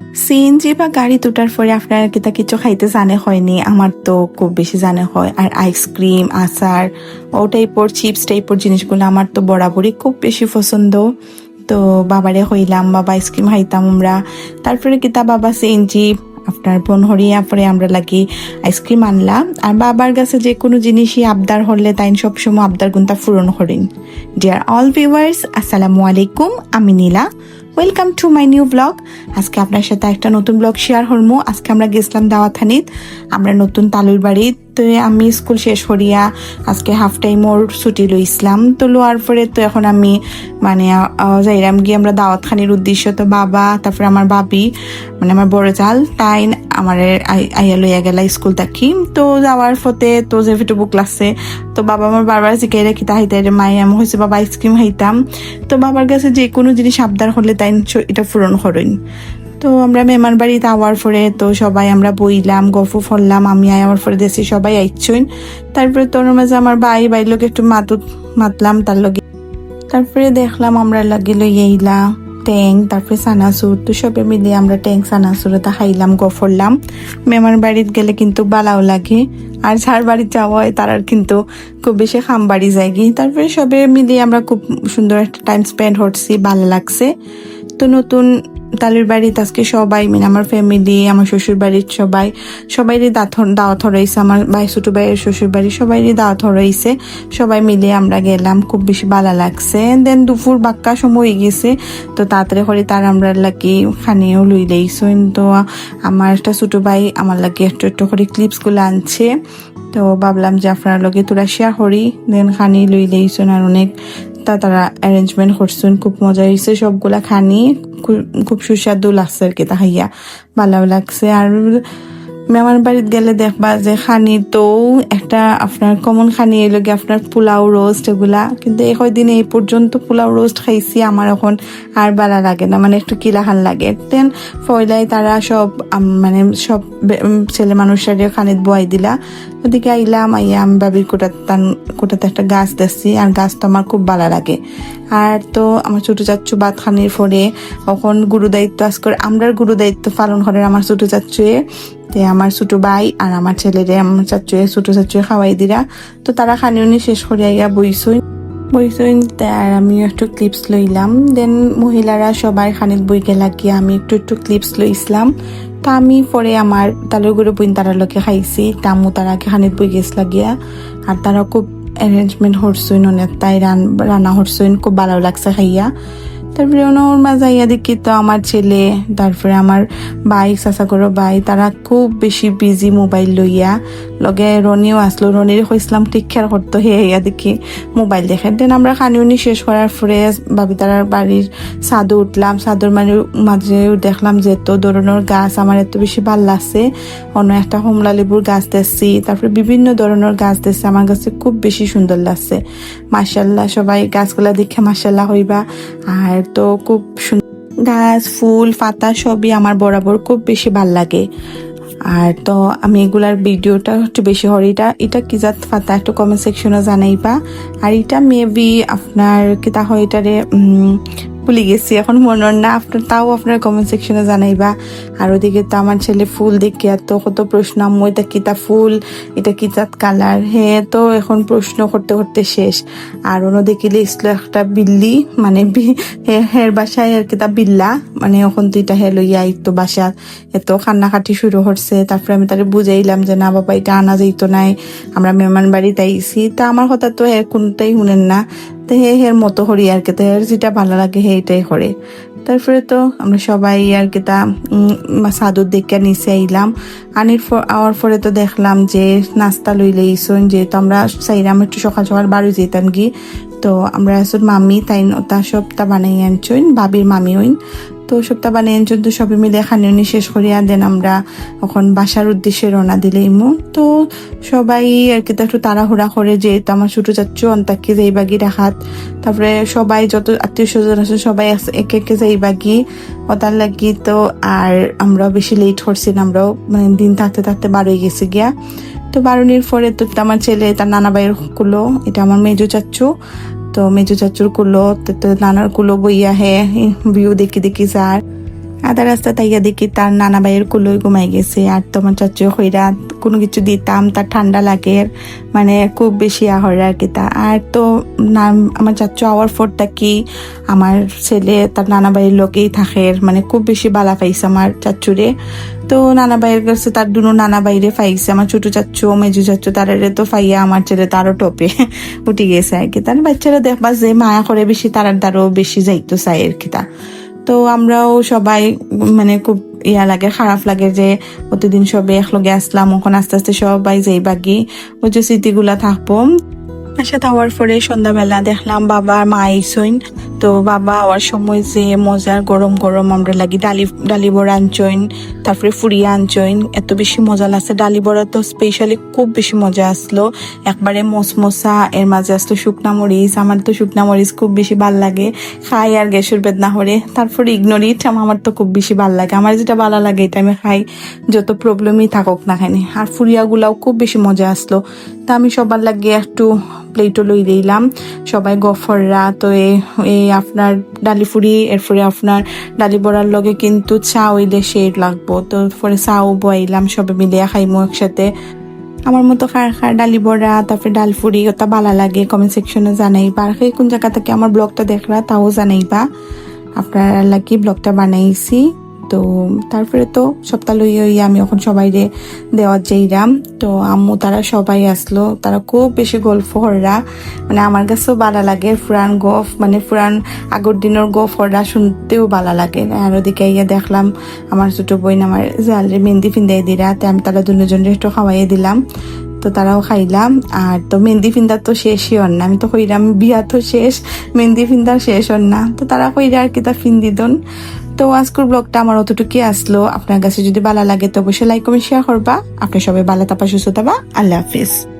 CNG বা গাড়ি তোটার পরে আপনারা কি তা কিছু খাইতে জানে হয়নি? আমার তো খুব বেশি জানে হয়। আর আইসক্রিম আচার, ও টাইপর চিপস টাইপর জিনিসগুলো আমার তো বরাবরই খুব বেশি পছন্দ। তো বাবারে হইলাম, বাবা আইসক্রিম খাইতাম আমরা। তারপরে কিতা বাবা সিএনজি আপনার বোন হরিয়া পরে আমরা লাগি আইসক্রিম আনলাম। আর বাবার কাছে যে কোনো জিনিসই আবদার হলে তাই সবসময় আবদার গুণটা পূরণ করেন। ডিয়ার অল ভিউয়ার্স আসসালামু আলাইকুম, আমি Neela. Welcome to my new blog আজকে আপনার সাথে একটা নতুন ব্লগ শেয়ার হরমো। আজকে আমরা গেছিলাম দাওয়াথানিত আমরা নতুন তালুর বাড়িত তো আমি স্কুল শেষ করিয়া আজকে হাফ টাইম ওর ছুটি লইছিলাম তো লোয়ার পরে তো এখন আমি মানে যাইরাম গিয়ে আমরা দাওয়াত খানির উদ্দেশ্য তো বাবা, তারপরে আমার বাবি মানে আমার বড় জাল তাই আমার আইয়া লইয়া গেলা স্কুল থাকি। তো যাওয়ার ফতে তো যে বুক লাগছে তো বাবা আমার বারবার জিকাই রেখি তাহাইতে রে মাই, আমি হয়েছে বাবা আইসক্রিম খাইতাম। তো বাবার কাছে যে কোনো জিনিস আবদার হলে তাই এটা পূরণ করেন তো আমরা মেমার বাড়িতে আওয়ার পরে তো সবাই আমরা বইলাম গল্প ফরলাম আমি আওয়ার পরে দেশে সবাই আইছইন তারপরে তোর মাঝে আমার ভাই ভাই লোক একটু মাতুত মাতলাম তার লগে। তারপরে দেখলাম আমরা লাগে লই এইলা ট্যাং, তারপরে সানাসুর, তো সবে মিলে আমরা ট্যাং সানাসুরটা খাইলাম গফরলাম মেমার বাড়িতে গেলে কিন্তু বালাও লাগে, আর যার বাড়িতে যাওয়া হয় তারার কিন্তু খুব বেশি খাম বাড়ি যায় তারপরে সবে মিলে আমরা খুব সুন্দর একটা টাইম স্পেন্ড করছি, ভালো লাগছে। তো নতুন তালির বাড়িতে আজকে সবাই মানে আমার ফ্যামিলি আমার শ্বশুর বাড়ির সবাই, সবাইরই দাওয়াত হরাইছে আমার ভাই, ছোট ভাইয়ের শ্বশুর বাড়ি সবাইরই দাওয়াত হরাইছে সবাই মিলে আমরা গেলাম, খুব বেশি ভালো লাগছে। দেন দুপুর বাক্কা সময় গেছে, তো তাড়াতাড়ি করে তার আমরা লাগি খানিও লই লইছইন তো আমার একটা ছোট ভাই, আমার লাগে একটু একটু করে ক্লিপসগুলো আনছে। তো ভাবলাম যে আপনার লগে তোরা শেয়ার করি দেন খানি লই লইছুন আর অনেক। তা তারা অ্যারেঞ্জমেন্ট করছেন খুব মজা হয়েছে সবগুলা খানি খুব সুস্বাদু লাগছে আর কি তাহাইয়া ভালো লাগছে। আর মেহমান বাড়িতে গেলে দেখবা যে খানি তো একটা আপনার কমন খানি এলোকে আপনার পোলাও রোস্ট এগুলা। কিন্তু এই কয়দিন এই পর্যন্ত পোলাও রোস্ট খাইছি, আমার এখন আর ভালো লাগে না মানে একটু কিলাখান লাগে। দেন ফয়লাই তারা সব মানে সব ছেলে মানুষের খানিত বয়াই দিলা। ওদিকে আইলাম, আইয়া আমি বাবির কোটা তান, কোটাতে একটা গাছ দেখছি, আর গাছ তো আমার খুব ভালো লাগে। আর তো আমার ছোট চাচ্চু বাদ খানির পরে এখন গুরু দায়িত্ব আজ করে, আমরার গুরু দায়িত্ব পালন করে আমার ছোট চাচ্চুয়ে। তে আমার ছোট ভাই আর আমার ছেলেরে, আমার চাচ্চুয়ে, ছোট চাচ্চুয়ে খাওয়াই দিরা। তো তারা খানি উনি শেষ করে আইয়া বইসই বইসইন আর আমি একটু ক্লিপস লইলাম। দেন মহিলারা সবাই খানিক বইকে লাগিয়ে আমি একটু একটু ক্লিপস লইছিলাম। তা আমি পরে আমার তালের গুঁড়ো বইন তারা লোকে খাইছি। তামু তারা খানিত বই গেছ লাগিয়া। আর তারা খুব অ্যারেঞ্জমেন্ট হরসইন অনেক তাই রান রান্না হরসইন খুব ভালো লাগছে খাইয়া। তারপরে ওর মাঝে ইয়া দেখি তো আমার ছেলে, তারপরে আমার ভাই চাচা করো ভাই, তারা খুব বেশি বিজি মোবাইল লইয়া। লগে রনিও আসলো, রনির কইসলাম ঠিক খেয়াল করতো হে ইয়া দেখি মোবাইল দেখে দেন আমরা খানিউনি শেষ করার পরে বাবি তারার বাড়ির ছাদে উঠলাম। ছাদর মানে মাঝে দেখলাম যে এত ধরনের গাছ, আমার এত বেশি ভালো লাগছে। অন্য একটা হোমলা লেবুর গাছ দেখছি। তারপরে বিভিন্ন ধরনের গাছ দেখছি, আমার কাছে খুব বেশি সুন্দর লাগছে। মার্শাল্লাহ সবাই গাছগুলা দেখে মার্শাল্লাহ হইবা। আর তো খুব গাছ, ফুল, পাতা সবই আমার বরাবর খুব বেশি ভালো লাগে। আর তো আমি এগুলার ভিডিওটা একটু বেশি হর এটা এটা কি জাত পাতা? একটু কমেন্ট সেকশনে জানাইবা। আর এটা মেবি আপনার কি তা হয় এটারে ভুলে গেছি, এখন মনে না, আপনার, তাও আপনার কমেন্ট সেকশনে জানাইবা। আর ওদিকে তো আমার ছেলে ফুল দেখে এত কত প্রশ্ন, আম্মু, এটা কিতা ফুল? এটা কি জাত কালার? হে তো এখন প্রশ্ন করতে করতে শেষ। আর অন্য দেখিলে ইসলো একটা বিল্লি মানে হের বাসায় আর কিতা বিল্লা মানে এখন তো এটা হে লইয়া আইতো বাসা। এত কান্নাকাটি শুরু করছে তারপরে আমি তারে বুঝাইলাম যে, না বাবা, এটা আনা যাইতো নাই, আমরা মেহমান বাড়িতে আইছি। তা আমার কথা তো কোনটাই শুনেন না। তো হের মতো হরি আর কি। তো যেটা ভালো লাগে হে এটাই করে। তারপরে তো আমরা সবাই আর কি তা সাদুর দেখে নিচে আইলাম। আনির আওয়ার পরে তো দেখলাম যে নাস্তা লইলে ইসন যেহেতু আমরা চাইলাম একটু সকাল সকাল বাড়ি যেতাম গি। তো আমরা আসলে মামি, তাই তা সব তা বানাই আনছইন ভাবির মামি হইন। তো বানিয়ে আনছইন তো সবাই মিলে খানিউনি শেষ করিয়া দেন আমরা এখন বাসার উদ্দেশ্যে রওনা দিলে ইমু। তো সবাই আর কি তো একটু তাড়াহুড়া করে যেহেতু আমার ছোট চাচ্ছু অন্তাকি যাই বাগি রাখাত। তারপরে সবাই যত আত্মীয় স্বজন আছে সবাই একে একে যাই বাগি ওটার লাগি তো আর আমরাও বেশি লেট করছি না, আমরাও মানে দিন থাকতে থাকতে বার হয়ে গেছি গিয়া। তো বারুনির পরে তো আমার ছেলে, তার নানা ভাইয়ের কুলো, এটা আমার মেজো চাচ্ছু তো মেজো চাচুর কুলো তো নানার কুলো বইয়া হে ভিউ দেখি দেখি যার আধা রাস্তা তাইয়া দেখি তার নানা ভাইয়ের কুলোই ঘুমাই গেছে। আর তোমার চাচু হইরা কোনো কিছু দিতাম, তার ঠান্ডা লাগে মানে খুব বেশি আহরে আর কি তা। আর তো নাম, আমার চাচু আওয়ার ফোরটা কি, আমার ছেলে, তার নানা ভাইয়ের লোকেই থাকে মানে খুব বেশি বালা পাইছে আমার চাচুরে। তো নানা ভাইয়ের কাছে তার দুনো নানা বাইরে পাইছে, আমার ছোট চাচ্চু মেজু চাচ্চু তারারে তো ফাইয়া আমার ছেলে তারও টপে উঠে গেছে আর কি তার বাচ্চারা দেখবা যে মায়া করে বেশি, তারার দ্বারও বেশি যাইতো চাই আর কি তা। তো আমরাও সবাই মানে খুব ইয়া লাগে, খারাপ লাগে যে প্রতিদিন সবে একলগে আসলাম, এখন আস্তে আস্তে সবাই যেই বাকি ওই যে স্মৃতিগুলা থাকব। আসা থাওয়ার পরে সন্ধ্যাবেলা দেখলাম বাবা মা আইসইন। তো বাবা হওয়ার সময় যে মজার গরম গরম আমরা লাগি ডালি ডালি বড়া আনচইন, তারপরে ফুরিয়া আনচইন, এত বেশি মজা লাগছে। ডালি বড়া তো স্পেশালি খুব বেশি মজা আসলো। একবারে মসমসা এর মাঝে আসলো শুকনা মরিচ, আমার তো শুকনা মরিচ খুব বেশি ভালো লাগে। খাই আর গ্যাসের বেদনা হরে। তারপরে ইগনোরিট আমার তো খুব বেশি ভালো লাগে। আমার যেটা ভালো লাগে এটা আমি খাই। যত প্রবলেমই থাকুক না খানি আর ফুরিয়াগুলাও খুব বেশি মজা আসলো। তা আমি সবার লাগে একটু প্লেটও লই দিলাম। সবাই গফররা তো এই আপনার ডালি ফুরি এরপরে আপনার ডালি বড়ার লগে কিন্তু চা হইলে সেই লাগবো। তো পরে চাও বইলাম, সবে মিলিয়ে খাইমু একসাথে। আমার মতো খার খার ডালি বড়া, তারপরে ডাল ফুরি ওটা ভালো লাগে কমেন্ট সেকশনে জানাইবা। আর কোন জায়গা থেকে আমার ব্লগটা দেখরা তাও জানাইবা। আপনারা লাগি ব্লগটা বানাইছি। তো তারপরে তো সপ্তাহ লইয়া আমি এখন সবাই রে দেওয়ার যাইরাম তো আম্মু তারা সবাই আসলো। তারা খুব বেশি গল্প হররা মানে আমার কাছেও ভালো লাগে ফুরান গফ মানে ফুরান আগের দিনের গফ হররা শুনতেও ভালো লাগে। আর ওদিকে ইয়া দেখলাম আমার ছোট বোন আমার জালে মেহেন্দি ফিন্দাই দিরা, তো আমি তারা দুজনের একটু খাওয়াইয়ে দিলাম। তো তারাও খাইলাম। আর তো মেহেন্দি ফিন্দার তো শেষই হন না। আমি তো কইরাম, বিয়া তো শেষ, মেহেন্দি ফিন্দার শেষ হন না। তো তারা কইরা আর কি তা ফিন্দি দন তো আজকের ব্লগটা আমার অতটুকুই আসলো। আপনার কাছে যদি ভালো লাগে তো অবশ্যই লাইক কমেন্ট শেয়ার করবা। আপনি সবাই ভালো তাপা সুস্থ থাকবা। আল্লাহ হাফিজ।